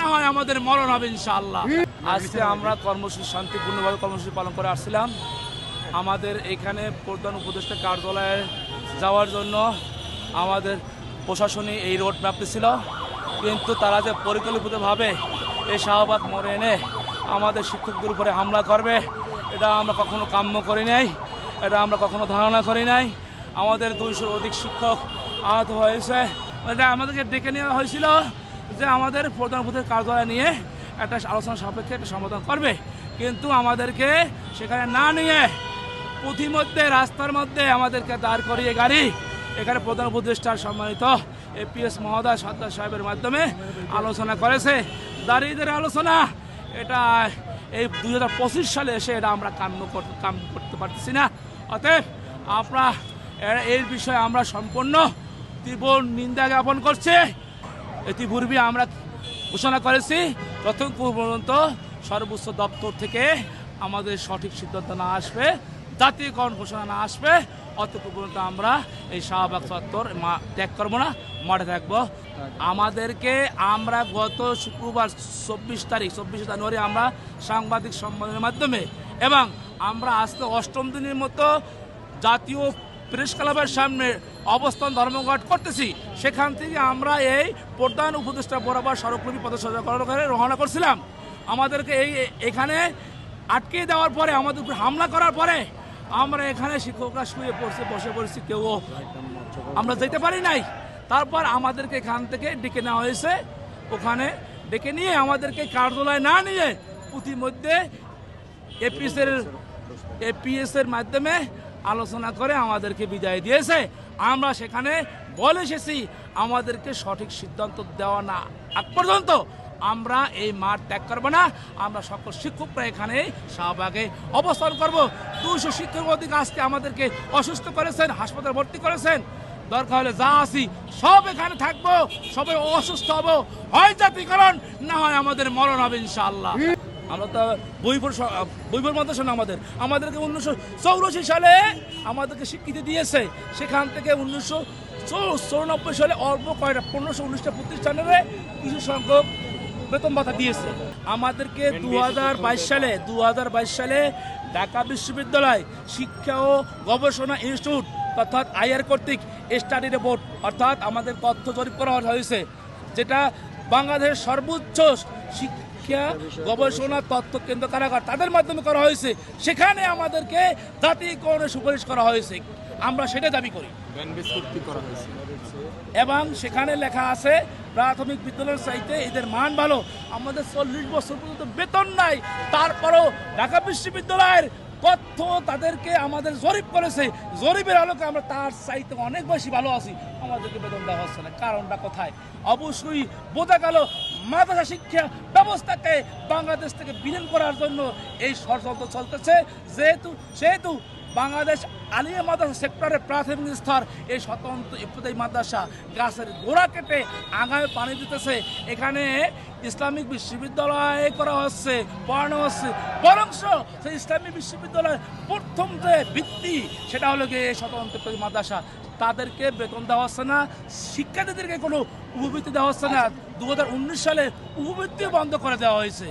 না হয় আমাদের মরণ হবে ইনশাআল্লাহ। আজকে আমরা কর্মসূচি শান্তিপূর্ণভাবে কর্মসূচি পালন করে আসছিলাম। আমাদের এখানে প্রধান উপদেষ্টা কার্যালয়ে যাওয়ার জন্য আমাদের প্রশাসনী এই রোড ম্যাপটি ছিল। কিন্তু তারা যে পরিকল্পিতভাবে এই শাহবাগ মরে এনে আমাদের শিক্ষকদের উপরে হামলা করবে এটা আমরা কখনো কাম্য করি নাই এটা আমরা কখনো ধারণা করি নাই। আমাদের দুইশোর অধিক শিক্ষক আহত হয়েছে। এটা আমাদেরকে ডেকে নেওয়া হয়েছিল। যে আমাদের প্রধান উপদেষ্টা কার্যালয়ে নিয়ে একটা আলোচনা সাপেক্ষে একটা সমাধান করবে। কিন্তু আমাদেরকে সেখানে না নিয়ে পথিমধ্যে, রাস্তার মধ্যে আমাদেরকে দাঁড় করিয়ে গাড়ি। এখানে প্রধান উপদেষ্টার সম্মানিত এপিএস মহোদয় সর্দার সাহেবের মাধ্যমে আলোচনা করেছে। দাঁড়িয়েদের আলোচনা, এটা এই দুই হাজার পঁচিশ সালে এসে এটা আমরা কাম্য কাম করতে পারতেছি না। অতএব আমরা এর- বিষয়ে আমরা সম্পূর্ণ তীব্র নিন্দা জ্ঞাপন করছি। ইতিপূর্বে আমরা ঘোষণা করেছি যতক্ষণ পর্যন্ত সর্বোচ্চ দপ্তর থেকে আমাদের সঠিক সিদ্ধান্ত না আসবে, জাতীয়করণ ঘোষণা না আসবে অতক্ষণ পর্যন্ত আমরা এই শাহবাগ চত্বর মা- ত্যাগ করব না, মাঠে থাকব। আমাদেরকে আমরা গত শুক্রবার চব্বিশ তারিখ, চব্বিশে জানুয়ারি আমরা সাংবাদিক সম্মেলনের মাধ্যমে এবং আমরা আজকে অষ্টম দিনের মতো জাতীয় প্রেস ক্লাবের সামনে অবস্থান ধর্মঘট করতেছি। সেখান থেকে আমরা এই প্রধান উপদেষ্টা বরাবর সড়কলবী পদসজা করার করে রওনা করছিলাম। আমাদেরকে এই এখানে আটকে দেওয়ার পরে, আমাদের উপর হামলা করার পরে আমরা এখানে শিক্ষকরা শুয়ে পড়ছে, বসে পড়ছি, কেউ আমরা যেতে পারি নাই। তারপর আমাদেরকে এখান থেকে ডেকে নেওয়া হয়েছে। ওখানে ডেকে নিয়ে আমাদেরকে কার্যালয়ে না নিয়ে প্রতিমধ্যে এপিএসের এপিএস এর মাধ্যমে আলোচনা করে আমাদেরকে বিদায় দিয়েছে। আমরা সেখানে বলে এসেছি, আমাদেরকে সঠিক সিদ্ধান্ত দেওয়া না আগ পর্যন্ত আমরা এই মাঠ ত্যাগ করব না। আমরা সকল শিক্ষকরা এখানে শাহবাগে অবস্থান করব। দুশো শিক্ষক অধিক আজকে আমাদেরকে অসুস্থ করেছেন, হাসপাতালে ভর্তি করেছেন। দরকার হলে যা আসি সব এখানে থাকব, সবাই অসুস্থ হব। হয় জাতিকরণ, না হয় আমাদের মরণ হবে ইনশাআল্লাহ। আমরা তো বইপুর বইপুর মাদ্রাসা না আমাদের। আমাদেরকে উনিশশো চৌরাশি সালে আমাদেরকে স্বীকৃতি দিয়েছে। সেখান থেকে উনিশশো চৌরানব্বই সালে অল্প কয়টা পনেরোশো উনিশটা প্রতিষ্ঠানের কিছু সংখ্যক বেতন ভাতা দিয়েছে। আমাদেরকে দু হাজার বাইশ সালে দু হাজার বাইশ সালে ঢাকা বিশ্ববিদ্যালয় শিক্ষা ও গবেষণা ইনস্টিটিউট অর্থাৎ আইআর কর্তৃক স্টাডি রিপোর্ট অর্থাৎ আমাদের তথ্য জরিপ করা হয়েছে যেটা বাংলাদেশের সর্বোচ্চ শিক্ষা গবেষণা, তথ্য কেন্দ্র কারাগার তাদের মাধ্যমে করা হয়েছে। সেখানে আমাদেরকে জাতীয়করণের সুপারিশ করা হয়েছে। আমরা সেটা দাবি করি। এবং সেখানে লেখা আছে, প্রাথমিক বিদ্যালয়ের চাইতে এদের মান ভালো। আমাদের চল্লিশ বছর পর্যন্ত বেতন নাই। তারপরও ঢাকা বিশ্ববিদ্যালয়ের তথ্য তাদেরকে আমাদের জরিপ করেছে। জরিপের আলোকে আমরা তার চাইতে অনেক বেশি ভালো আছি। আমাদেরকে বেতন দেওয়া হচ্ছে না। কারণটা কোথায়? অবশ্যই বোঝা গেল মাদ্রাসা শিক্ষা ব্যবস্থাকে বাংলাদেশ থেকে বিলীন করার জন্য এই ষড়যন্ত্র চলতেছে। যেহেতু, সেহেতু বাংলাদেশ আলিয়া মাদ্রাসা সেক্টরের প্রাথমিক স্তর এই স্বতন্ত্র ইফতাই মাদ্রাসা গাছের গোড়া কেটে আগামী পানি দিতেছে। এখানে ইসলামিক বিশ্ববিদ্যালয় করা হচ্ছে, পড়ানো হচ্ছে। বরংশ সেই ইসলামিক বিশ্ববিদ্যালয়ের প্রথম যে ভিত্তি, সেটা হলো গিয়ে স্বতন্ত্র মাদ্রাসা। তাদেরকে বেতন দেওয়া হচ্ছে না। শিক্ষার্থীদেরকে কোনো উপবৃত্তি দেওয়া হচ্ছে না। দু হাজার উনিশ সালে উপবৃত্তিও বন্ধ করে দেওয়া হয়েছে।